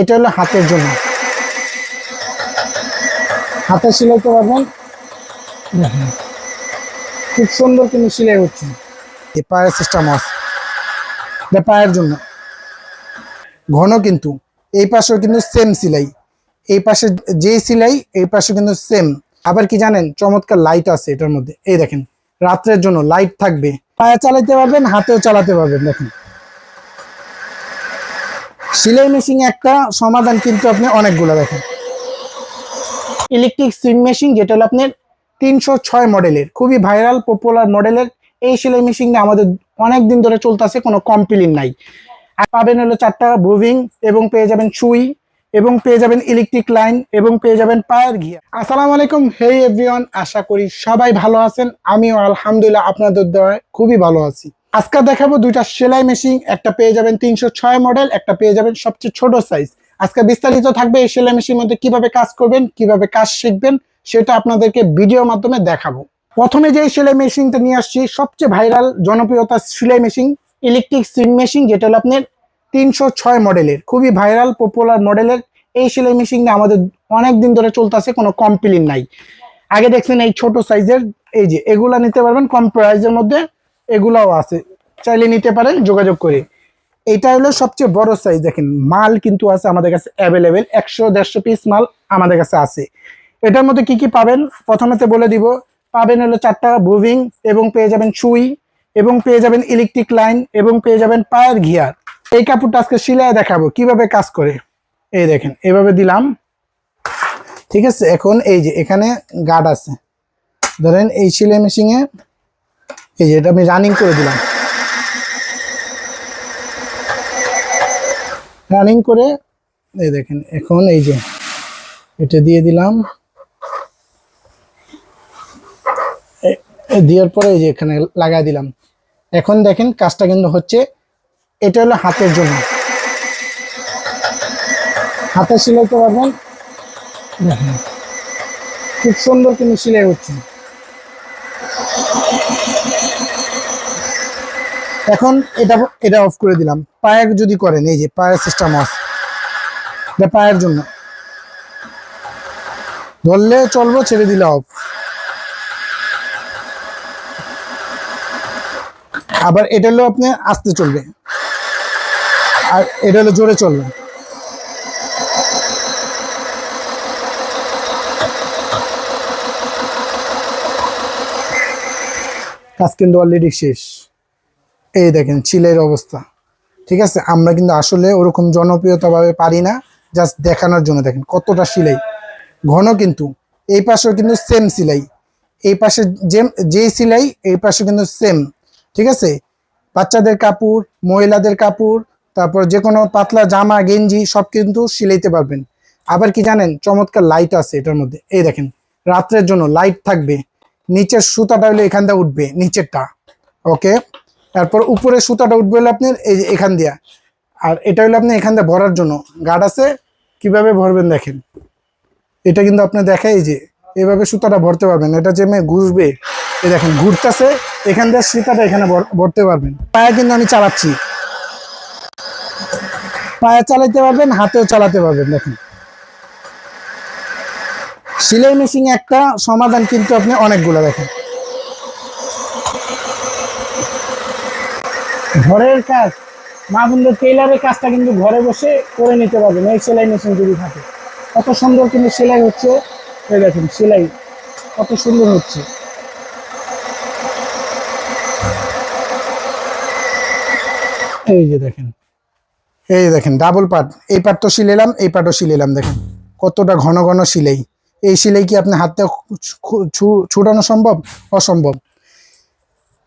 এটা হলো হাতের জন্য। হাতে সেলাইতে পারবেন? দেখেন খুব সুন্দর কিন্তু সেলাই হচ্ছে। পায়ের সিস্টেম আছে। এটা পায়ের জন্য। ঘন কিন্তু, এই পাশেও কিন্তু সেম সেলাই। এই পাশে যে সেলাই, এই পাশে কিন্তু সেম আবার কি জানেন, চমৎকার লাইট আছে এটার মধ্যে। এই দেখেন, রাত্রের জন্য লাইট থাকবে। পায়ে চালাতে পারবেন, হাতেও চালাতে পারবেন, দেখেন। সেলাই মেশিন একটা সমাধান কিন্তু আপনি অনেকগুলো দেখেন। ইলেকট্রিক সুইং মেশিন যেটা হলো আপনার তিনশো ছয় মডেলের, খুবই ভাইরাল পপুলার মডেলের, এই সেলাই মেশিনটা আমাদের অনেক দিন ধরে চলতেছে, কোনো কমপ্লেন নাই। আর পাবেন হলো চারটা বুভিং এবং পেয়ে যাবেন সুই এবং পেয়ে যাবেন ইলেকট্রিক লাইন এবং পেয়ে যাবেন পায়ের ঘিয়া আসসালামু আলাইকুম। হে এভরিওয়ান আশা করি সবাই ভালো আছেন। আমিও আলহামদুলিল্লাহ আপনাদের দয়ায় খুবই ভালো আছি। আজকে দেখাবো দুইটা সেলাই মেশিন একটা পেয়ে যাবেন তিনশো ছয় মডেল একটা পেয়ে যাবেন সবচেয়ে ছোট সাইজ আজকে বিস্তারিত থাকবে এই সেলাই মেশিনের মধ্যে কীভাবে কাজ করবেন, কীভাবে কাজ শিখবেন, সেটা আপনাদেরকে ভিডিওর মাধ্যমে দেখাবো। প্রথমে যে সেলাই মেশিনটা নিয়ে আসছি, সবচেয়ে ভাইরাল জনপ্রিয়তা সেলাই মেশিন ইলেকট্রিক সুইং মেশিন যেটা হলো আপনার তিনশো ছয় মডেলের খুবই ভাইরাল পপুলার মডেলের এই সেলাই মেশিনটা আমাদের অনেক দিন ধরে চলতেছে, কোনো কমপ্লেন নাই। আগে দেখছেন এই ছোট সাইজের এই যে, এগুলা নিতে পারবেন কম প্রাইজের মধ্যে। এগুলাও আছে। চাইলে নিতে পারেন, যোগাযোগ করে। এটা হলো সবচেয়ে বড় সাইজ দেখেন, মাল কিন্তু আছে আমাদের কাছে অ্যাভেলেবেল একশো, দেড়শো পিস মাল আমাদের কাছে আছে। এটার মধ্যে কি কি পাবেন? প্রথমেতে বলে দিব, পাবেন হলো চারটা বুভিং এবং পেয়ে যাবেন সুই এবং পেয়ে যাবেন ইলেকট্রিক লাইন এবং পেয়ে যাবেন পায়ের ঘিয়ার। এই কাপড়টা আজকে সিলাই দেখাবো, কীভাবে কাজ করে। এই দেখেন, এভাবে দিলাম। ঠিক আছে, এখন এই যে এখানে গার্ড আছে। ধরেন এই সিলাই মেশিনে এই যে এটা আমি রানিং করে দিলাম। রানিং করে, এই দেখেন, এখন এই যে এটা দিয়ে দিলাম। দেওয়ার পরে এই যে এখানে লাগাই দিলাম। এখন দেখেন কাজটা কিন্তু হচ্ছে, এটা হলো হাতের জন্য। হাতে সেলাইতে পারবেন। দেখেন, খুব সুন্দর কিন্তু সিলাই হচ্ছে। এখন এটা এটা অফ করে দিলাম। পায়ের যদি করেন, এই যে পায়ের সিস্টেম অফ এটা পায়ের জন্য। ধরলে চলবো, ছেড়ে দিলে অফ আবার এটা হলো আপনি আস্তে চলবে। আর এটা হলো জোরে চলবে। কাজ কিন্তু অলরেডি শেষ। এই দেখেন, চিলের অবস্থা। ঠিক আছে? আমরা কিন্তু আসলে ওরকম জনপ্রিয়তা ভাবে পারি না জাস্ট দেখানোর জন্য। দেখেন, কতটা সিলাই। ঘন কিন্তু, এই পাশেও কিন্তু সেম সিলাই। এই পাশে যে যেই সিলাই, এই পাশে কিন্তু সেম ঠিক আছে? বাচ্চাদের কাপড়, মহিলাদের কাপড়, তারপর যে কোনো পাতলা জামা, গেঞ্জি, সব কিন্তু সিলাইতে পারবেন। আবার কি জানেন? চমৎকার লাইট আছে এটার মধ্যে। এই দেখেন, রাত্রের জন্য লাইট থাকবে। নিচের সুতাটা হলে এখান দিয়ে উঠবে, নিচেরটা। ওকে তারপর উপরে সুতাটা উঠবে হলে আপনার এই যে এখান দিয়া। আর এটা হলো আপনি এখান দিয়ে ভরার জন্য। গার্ড আছে, কীভাবে ভরবেন দেখেন। এটা কিন্তু আপনি দেখে এই যে, এভাবে সুতাটা ভরতে পারবেন। এটা যে মেয়ে ঘুরবে এই দেখেন ঘুরতেছে, এখান দিয়ে সুতাটা এখানে ভর- ভরতে পারবেন। পায়ে কিন্তু আমি চালাচ্ছি। পায়ে চালাতে পারবেন, হাতেও চালাতে পারবেন, দেখেন। সেলাই মেশিন একটা সমাধান কিন্তু আপনি অনেকগুলো দেখেন। ঘরের কাজ। মা বন্ধু টেইলারের কাজটা কিন্তু ঘরে বসে করে নিতে পারবেন, এই সেলাই মেশিন যদি থাকে। কত সুন্দর কিন্তু সেলাই হচ্ছে। এই দেখেন, সেলাই কত সুন্দর হচ্ছে। এই যে দেখেন। এই দেখেন ডাবল পার্ট এই পার্টটা শিলেলাম এই পার্টও শিলেলাম দেখেন। কতটা ঘন ঘন সিলাই। এই সিলাই কি আপনি হাতে ছুটানো সম্ভব? অসম্ভব।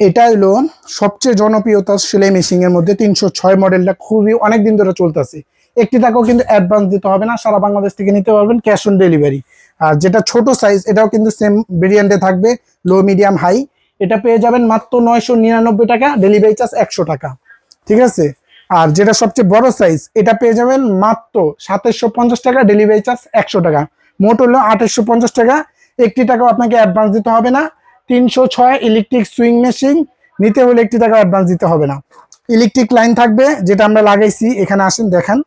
এটা হলো সবচেয়ে জনপ্রিয়তা সেলাই মেশিনের মধ্যে তিনশো ছয় মডেলটা খুবই অনেক দিন ধরে চলতেছে। একটি টাকাও কিন্তু অ্যাডভান্স দিতে হবে না, সারা বাংলাদেশ থেকে নিতে পারবেন ক্যাশ অন ডেলিভারি আর যেটা ছোট সাইজ এটাও কিন্তু সেম ভেরিয়েন্টে থাকবে লো মিডিয়াম হাই এটা পেয়ে যাবেন মাত্র নয়শো নিরানব্বই টাকা ডেলিভারি চার্জ একশো টাকা। ঠিক আছে? আর যেটা সবচেয়ে বড় সাইজ এটা পেয়ে যাবেন মাত্র সাতাশশো পঞ্চাশ টাকা ডেলিভারি চার্জ একশো টাকা। মোট হলো আঠাশশো পঞ্চাশ টাকা। একটি টাকাও আপনাকে অ্যাডভান্স দিতে হবে না। তিনশো ছয় ইলেকট্রিক সুইং মেশিন নিতে হলে একটি টাকা অ্যাডভান্স দিতে হবে না। ইলেকট্রিক লাইন থাকবে, যেটা আমরা লাগাইছি, এখানে আসেন, দেখান।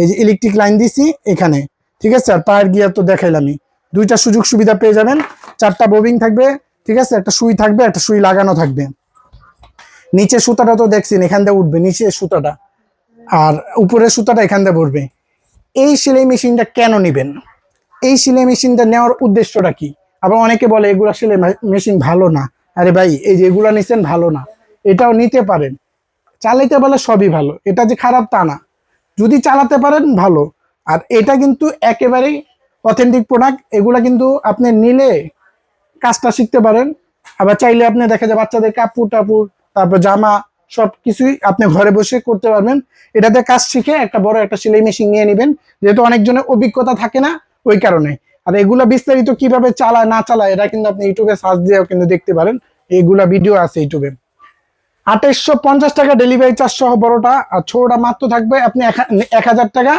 এই যে ইলেকট্রিক লাইন দিছি, এখানে। ঠিক আছে? আর পায়ের গিয়ার তো দেখাইলামই। দুইটা সুযোগ সুবিধা পেয়ে যাবেন। চারটা বোবিং থাকবে, ঠিক আছে? একটা সুই থাকবে, একটা সুই লাগানো থাকবে। নিচে সুতাটা তো দেখছেন, এখান দিয়ে উঠবে, নিচে সুতাটা। আর উপরের সুতাটা এখান দিয়ে ভরবে এই সেলাই মেশিনটা কেন নেবেন? এই সেলাই মেশিনটা নেওয়ার উদ্দেশ্যটা কি? আবার অনেকে বলে, এগুলা সেলাই মেশিন ভালো না। আরে ভাই, এই যে এগুলা নিছেন ভালো না। এটাও নিতে পারেন। চালাইতে পারলে সবই ভালো। এটা যে খারাপ তা না। যদি চালাতে পারেন, ভালো। আর এটা কিন্তু একেবারেই অথেন্টিক প্রোডাক্ট এগুলা কিন্তু আপনি নিলে কাজটা শিখতে পারেন। আবার চাইলে আপনি দেখা যায় বাচ্চাদের কাপড় টাপুর তারপর জামা সব কিছুই আপনি ঘরে বসে করতে পারবেন। এটাতে কাজ শিখে একটা বড় একটা সেলাই মেশিন নিয়ে নেবেন। যেহেতু অনেকজনের অভিজ্ঞতা থাকে না, ওই কারণে। আর এগুলা বিস্তারিত কীভাবে চালায়, না চালায়, এটা কিন্তু আপনি ইউটিউবে সার্চ দিয়েও কিন্তু দেখতে পারেন। এইগুলা ভিডিও আছে ইউটিউবে। আঠাইশশো পঞ্চাশ টাকা ডেলিভারি চার্জ সহ বড়টা, আর ছোটটা মাত্র থাকবে আপনি এক হাজার টাকা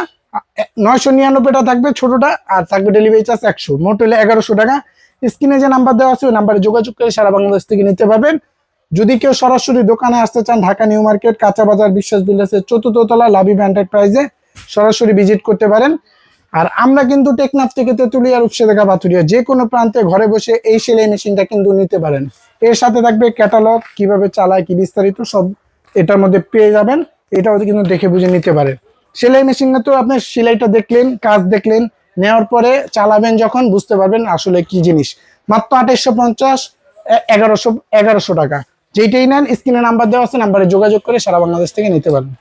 নয়শো নিরানব্বইটা থাকবে ছোটটা, আর থাকবে ডেলিভারি চার্জ একশো। মোট হলে এগারোশো টাকা। স্ক্রিনে যে নাম্বার দেওয়া আছে, ওই নাম্বারে যোগাযোগ করে সারা বাংলাদেশ থেকে নিতে পারবেন। যদি কেউ সরাসরি দোকানে আসতে চান, ঢাকা নিউ মার্কেট, কাঁচা বাজার, বিশ্বাস বিলাসের চতুর্থ তলা, লাভি প্রাইজে সরাসরি ভিজিট করতে পারেন। আর আমরা কিন্তু টেকনাফ থেকে তেঁতুলিয়া রূপসে দেখা বাথুরিয়া যে কোনো প্রান্তে ঘরে বসে এই সেলাই মেশিনটা কিন্তু নিতে পারেন। এর সাথে থাকবে ক্যাটালগ, কীভাবে চালায়, কি বিস্তারিত, সব এটার মধ্যে পেয়ে যাবেন। এটাও কিন্তু দেখে বুঝে নিতে পারেন। সেলাই মেশিনে তো আপনি সেলাইটা দেখলেন, কাজ দেখলেন, নেওয়ার পরে চালাবেন যখন বুঝতে পারবেন আসলে কি জিনিস। মাত্র আঠাইশশো পঞ্চাশ এগারোশো এগারোশো টাকা। যেইটাই নেন, স্ক্রিনে নাম্বার দেওয়া আছে, নাম্বারে যোগাযোগ করে সারা বাংলাদেশ থেকে নিতে পারেন